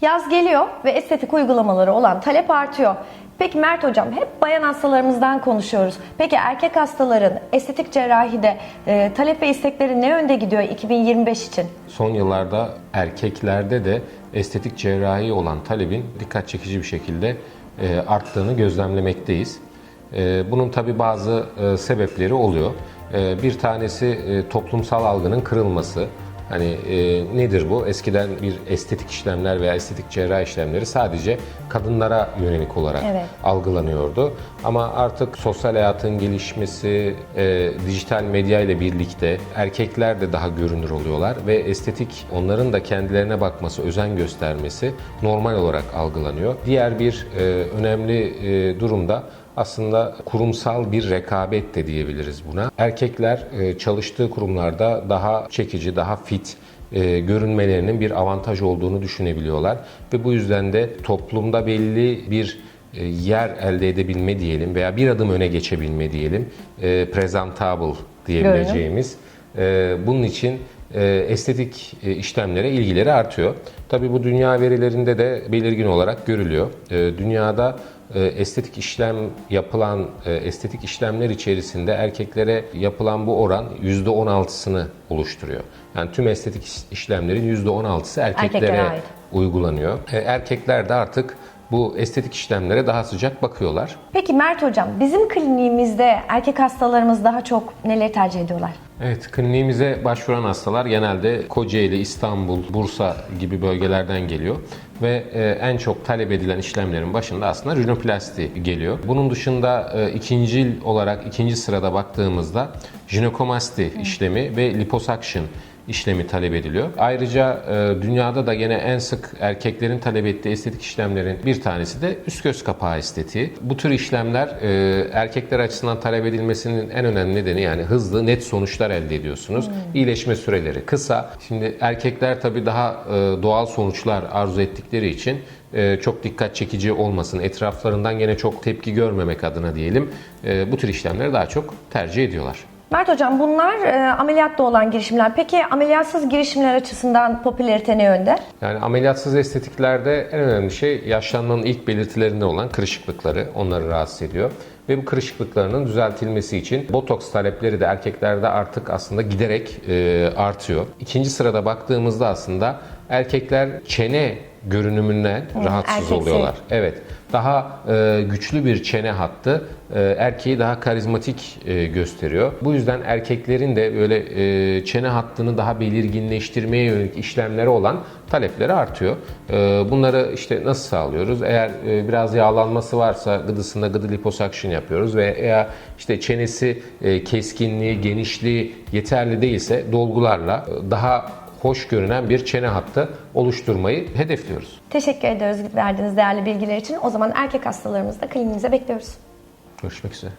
Yaz geliyor ve estetik uygulamaları olan talep artıyor. Peki Mert Hocam hep bayan hastalarımızdan konuşuyoruz. Peki erkek hastaların estetik cerrahide e, talep ve istekleri ne yönde gidiyor 2025 için? Son yıllarda erkeklerde de estetik cerrahi olan talebin dikkat çekici bir şekilde e, arttığını gözlemlemekteyiz. E, Bunun tabi bazı e, sebepleri oluyor. E, Bir tanesi e, toplumsal algının kırılması. Hani e, nedir bu? Eskiden bir estetik işlemler veya estetik cerrahi işlemleri sadece kadınlara yönelik olarak Evet. algılanıyordu. Ama artık sosyal hayatın gelişmesi, e, dijital medya ile birlikte erkekler de daha görünür oluyorlar ve estetik onların da kendilerine bakması, özen göstermesi normal olarak algılanıyor. Diğer bir e, önemli e, durumda aslında kurumsal bir rekabet de diyebiliriz buna. Erkekler e, çalıştığı kurumlarda daha çekici, daha fit, e, görünmelerinin bir avantaj olduğunu düşünebiliyorlar ve bu yüzden de toplumda belli bir e, yer elde edebilme diyelim veya bir adım öne geçebilme diyelim, e, presentable diyebileceğimiz. E, bunun için estetik e, işlemlere ilgileri artıyor. Tabii bu dünya verilerinde de belirgin olarak görülüyor. E, dünyada e, estetik işlem yapılan e, estetik işlemler içerisinde erkeklere yapılan bu oran %16'sını oluşturuyor. Yani tüm estetik iş- işlemlerin %16'sı erkeklere, Erkeklere ait. Uygulanıyor. E, erkekler de artık bu estetik işlemlere daha sıcak bakıyorlar. Peki Mert Hocam bizim kliniğimizde erkek hastalarımız daha çok neleri tercih ediyorlar? Evet, kliniğimize başvuran hastalar genelde Kocaeli, İstanbul, Bursa gibi bölgelerden geliyor ve e, en çok talep edilen işlemlerin başında aslında rinoplasti geliyor. Bunun dışında e, ikincil olarak ikinci sırada baktığımızda jinekomasti işlemi ve liposuction işlemi talep ediliyor. Ayrıca e, dünyada da gene en sık erkeklerin talep ettiği estetik işlemlerin bir tanesi de üst göz kapağı estetiği. Bu tür işlemler e, erkekler açısından talep edilmesinin en önemli nedeni yani hızlı, net sonuçlar elde ediyorsunuz. İyileşme süreleri kısa. Şimdi erkekler tabii daha e, doğal sonuçlar arzu ettikleri için e, çok dikkat çekici olmasın, etraflarından gene çok tepki görmemek adına diyelim e, bu tür işlemleri daha çok tercih ediyorlar. Mert Hocam bunlar e, ameliyatta olan girişimler. Peki ameliyatsız girişimler açısından popülarite ne yönde? Yani ameliyatsız estetiklerde en önemli şey yaşlanmanın ilk belirtilerinde olan kırışıklıkları onları rahatsız ediyor. Ve bu kırışıklıklarının düzeltilmesi için botoks talepleri de erkeklerde artık aslında giderek e, artıyor. İkinci sırada baktığımızda aslında erkekler çene görünümünden rahatsız erkeksi. oluyorlar. Evet. Daha e, güçlü bir çene hattı e, erkeği daha karizmatik e, gösteriyor. Bu yüzden erkeklerin de böyle e, çene hattını daha belirginleştirmeye yönelik işlemleri olan talepleri artıyor. E, bunları işte nasıl sağlıyoruz? Eğer e, biraz yağlanması varsa gıdısında gıdı liposuction yapıyoruz ve eğer işte çenesi e, keskinliği, genişliği yeterli değilse dolgularla e, daha hoş görünen bir çene hattı oluşturmayı hedefliyoruz. Teşekkür ediyoruz verdiğiniz değerli bilgiler için. O zaman erkek hastalarımızı da kliniğimize bekliyoruz. Görüşmek üzere.